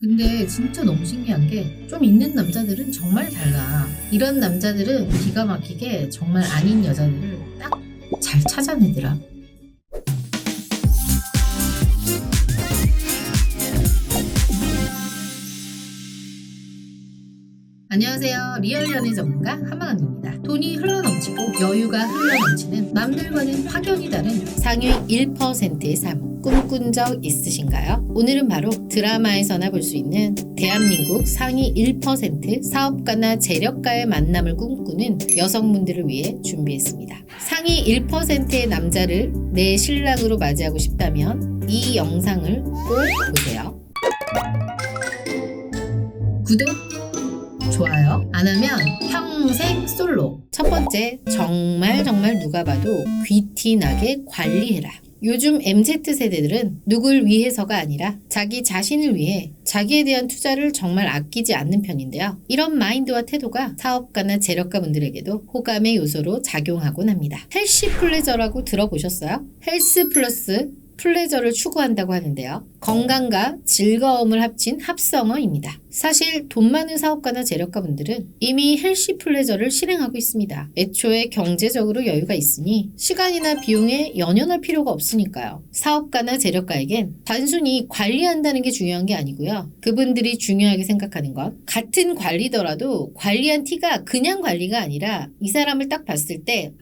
근데 진짜 너무 신기한 게 좀 있는 남자들은 정말 달라. 이런 남자들은 기가 막히게 정말 아닌 여자들을 딱 잘 찾아내더라. 안녕하세요. 리얼 연애 전문가 한마은입니다. 돈이 흘러넘치고 여유가 흘러넘치는 남들과는 확연히 다른 상위 1%의 삶 꿈꾼 적 있으신가요? 오늘은 바로 드라마에서나 볼 수 있는 대한민국 상위 1% 사업가나 재력가의 만남을 꿈꾸는 여성분들을 위해 준비했습니다. 상위 1%의 남자를 내 신랑으로 맞이하고 싶다면 이 영상을 꼭 보세요. 구독, 좋아요 안 하면 평생 솔로 첫 번째 정말 정말 누가 봐도 귀티나게 관리해라 요즘 MZ세대들은 누굴 위해서가 아니라 자기 자신을 위해 자기에 대한 투자를 정말 아끼지 않는 편인데요. 이런 마인드와 태도가 사업가나 재력가 분들에게도 호감의 요소로 작용하곤 합니다. 헬시 플레저라고 들어보셨어요? 헬스 플러스 플레저를 추구한다고 하는데요. 건강과 즐거움을 합친 합성어입니다. 사실 돈 많은 사업가나 재력가 분들은 이미 헬시 플레저를 실행하고 있습니다. 애초에 경제적으로 여유가 있으니 시간이나 비용에 연연할 필요가 없으니까요. 사업가나 재력가에겐 단순히 관리한다는 게 중요한 게 아니고요. 그분들이 중요하게 생각하는 건 같은 관리더라도 관리한 티가 그냥 관리가 아니라 이 사람을 딱 봤을 때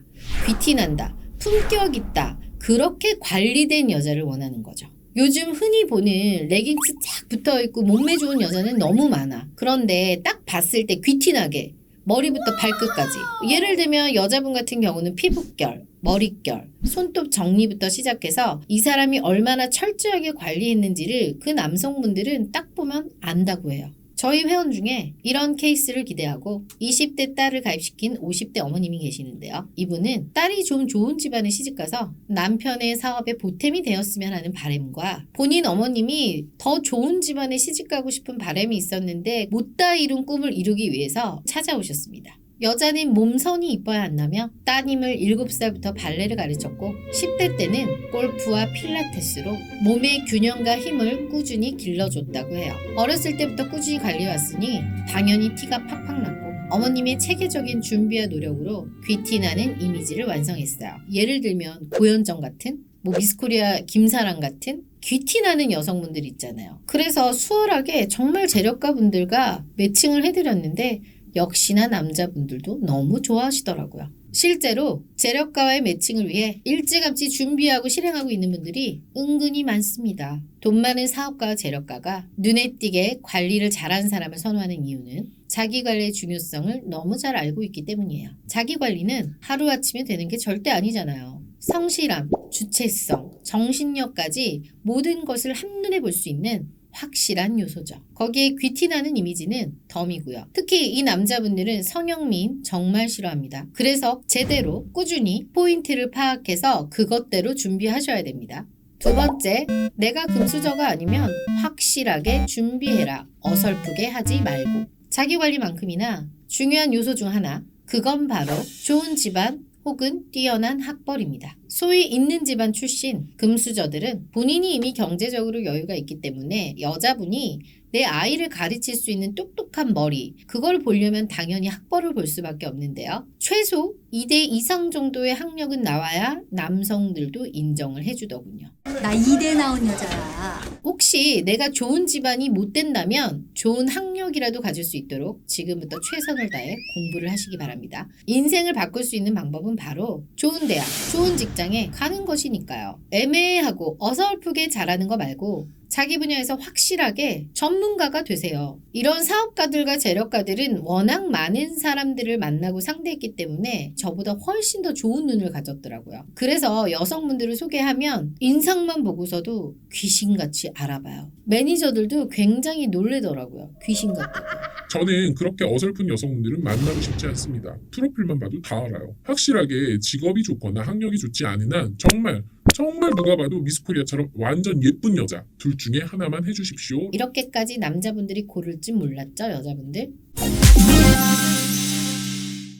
귀티 난다, 품격 있다, 그렇게 관리된 여자를 원하는 거죠. 요즘 흔히 보는 레깅스 쫙 붙어 있고 몸매 좋은 여자는 너무 많아. 그런데 딱 봤을 때 귀티나게 머리부터 발끝까지. 예를 들면 여자분 같은 경우는 피부결, 머릿결, 손톱 정리부터 시작해서 이 사람이 얼마나 철저하게 관리했는지를 그 남성분들은 딱 보면 안다고 해요. 저희 회원 중에 이런 케이스를 기대하고 20대 딸을 가입시킨 50대 어머님이 계시는데요. 이분은 딸이 좀 좋은 집안에 시집가서 남편의 사업에 보탬이 되었으면 하는 바램과 본인 어머님이 더 좋은 집안에 시집가고 싶은 바램이 있었는데 못다 이룬 꿈을 이루기 위해서 찾아오셨습니다. 여자는 몸선이 이뻐야 한다며 따님을 7살부터 발레를 가르쳤고 10대 때는 골프와 필라테스로 몸의 균형과 힘을 꾸준히 길러줬다고 해요. 어렸을 때부터 꾸준히 관리해왔으니 당연히 티가 팍팍 났고 어머님의 체계적인 준비와 노력으로 귀티나는 이미지를 완성했어요. 예를 들면 고현정 같은 뭐 미스코리아 김사랑 같은 귀티나는 여성분들 있잖아요. 그래서 수월하게 정말 재력가 분들과 매칭을 해드렸는데 역시나 남자분들도 너무 좋아하시더라고요. 실제로 재력가와의 매칭을 위해 일찌감치 준비하고 실행하고 있는 분들이 은근히 많습니다. 돈 많은 사업가와 재력가가 눈에 띄게 관리를 잘하는 사람을 선호하는 이유는 자기 관리의 중요성을 너무 잘 알고 있기 때문이에요. 자기 관리는 하루아침에 되는 게 절대 아니잖아요. 성실함, 주체성, 정신력까지 모든 것을 한눈에 볼 수 있는 확실한 요소죠. 거기에 귀티나는 이미지는 덤이고요. 특히 이 남자분들은 성형미인 정말 싫어합니다. 그래서 제대로 꾸준히 포인트를 파악해서 그것대로 준비하셔야 됩니다. 두 번째, 내가 금수저가 아니면 확실하게 준비해라. 어설프게 하지 말고. 자기 관리만큼이나 중요한 요소 중 하나, 그건 바로 좋은 집안 혹은 뛰어난 학벌입니다. 소위 있는 집안 출신 금수저들은 본인이 이미 경제적으로 여유가 있기 때문에 여자분이 내 아이를 가르칠 수 있는 똑똑한 머리, 그걸 보려면 당연히 학벌을 볼 수밖에 없는데요. 최소 2대 이상 정도의 학력은 나와야 남성들도 인정을 해주더군요. 나 2대 나온 여자야. 혹시 내가 좋은 집안이 못 된다면 좋은 학력이라도 가질 수 있도록 지금부터 최선을 다해 공부를 하시기 바랍니다. 인생을 바꿀 수 있는 방법은 바로 좋은 대학, 좋은 직장 에 가는 것이니까요. 애매하고 어설프게 잘하는 거 말고 자기 분야에서 확실하게 전문가가 되세요. 이런 사업가들과 재력가들은 워낙 많은 사람들을 만나고 상대했기 때문에 저보다 훨씬 더 좋은 눈을 가졌더라고요. 그래서 여성분들을 소개하면 인상만 보고서도 귀신같이 알아봐요. 매니저들도 굉장히 놀래더라고요. 귀신 같다고. 저는 그렇게 어설픈 여성분들은 만나고 싶지 않습니다. 프로필만 봐도 다 알아요. 확실하게 직업이 좋거나 학력이 좋지 않은 한 정말 정말 누가 봐도 미스코리아처럼 완전 예쁜 여자 둘 중에 하나만 해주십시오. 이렇게까지 남자분들이 고를 줄 몰랐죠, 여자분들?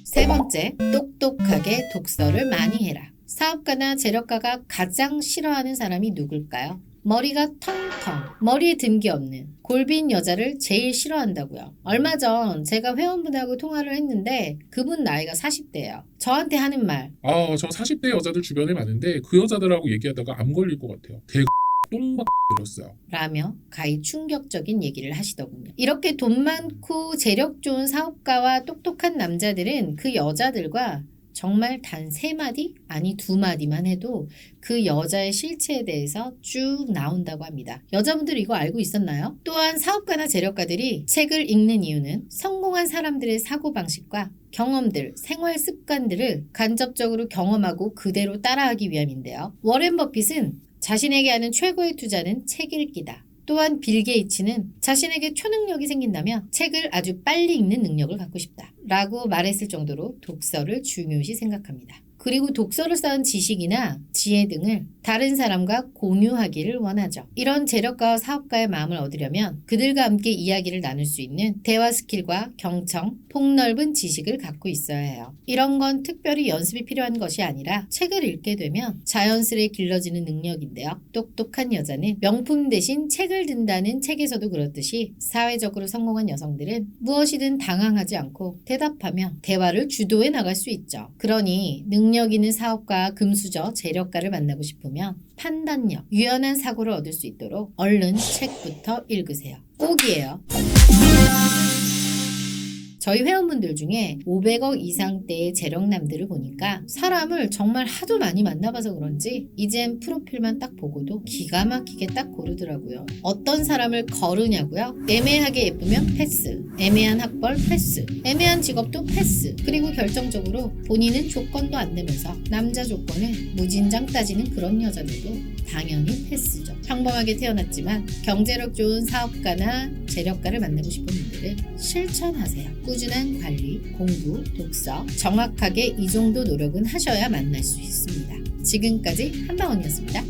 세 번째, 똑똑하게 독서를 많이 해라. 사업가나 재력가가 가장 싫어하는 사람이 누굴까요? 머리가 텅텅, 머리에 든 게 없는 골빈 여자를 제일 싫어한다고요. 얼마 전 제가 회원분하고 통화를 했는데 그분 나이가 40대예요. 저한테 하는 말, 아, 저 40대 여자들 주변에 많은데 그 여자들하고 얘기하다가 암 걸릴 것 같아요. 대 똥막 들었어요. 라며 가히 충격적인 얘기를 하시더군요. 이렇게 돈 많고 재력 좋은 사업가와 똑똑한 남자들은 그 여자들과 정말 단 세 마디? 아니 두 마디만 해도 그 여자의 실체에 대해서 쭉 나온다고 합니다. 여자분들 이거 알고 있었나요? 또한 사업가나 재력가들이 책을 읽는 이유는 성공한 사람들의 사고 방식과 경험들, 생활 습관들을 간접적으로 경험하고 그대로 따라하기 위함인데요. 워렌 버핏은 자신에게 하는 최고의 투자는 책 읽기다. 또한 빌 게이츠는 자신에게 초능력이 생긴다면 책을 아주 빨리 읽는 능력을 갖고 싶다. 라고 말했을 정도로 독서를 중요시 생각합니다. 그리고 독서를 쌓은 지식이나 지혜 등을 다른 사람과 공유하기를 원하죠. 이런 재력가와 사업가의 마음을 얻으려면 그들과 함께 이야기를 나눌 수 있는 대화 스킬과 경청, 폭넓은 지식을 갖고 있어야 해요. 이런 건 특별히 연습이 필요한 것이 아니라 책을 읽게 되면 자연스레 길러지는 능력인데요. 똑똑한 여자는 명품 대신 책을 든다는 책에서도 그렇듯이 사회적으로 성공한 여성들은 무엇이든 당황하지 않고 대답하며 대화를 주도해 나갈 수 있죠. 그러니 능력 있는 사업가, 금수저, 재력가를 만나고 싶으면 판단력, 유연한 사고를 얻을 수 있도록 얼른 책부터 읽으세요. 꼭이에요. 저희 회원분들 중에 500억 이상대의 재력남들을 보니까 사람을 정말 하도 많이 만나봐서 그런지 이젠 프로필만 딱 보고도 기가 막히게 딱 고르더라고요. 어떤 사람을 거르냐고요? 애매하게 예쁘면 패스, 애매한 학벌 패스, 애매한 직업도 패스, 그리고 결정적으로 본인은 조건도 안 되면서 남자 조건을 무진장 따지는 그런 여자들도 당연히 패스죠. 평범하게 태어났지만 경제력 좋은 사업가나 재력가를 만나고 싶은 분들은 실천하세요. 꾸준한 관리, 공부, 독서, 정확하게 이 정도 노력은 하셔야 만날 수 있습니다. 지금까지 한방원이었습니다.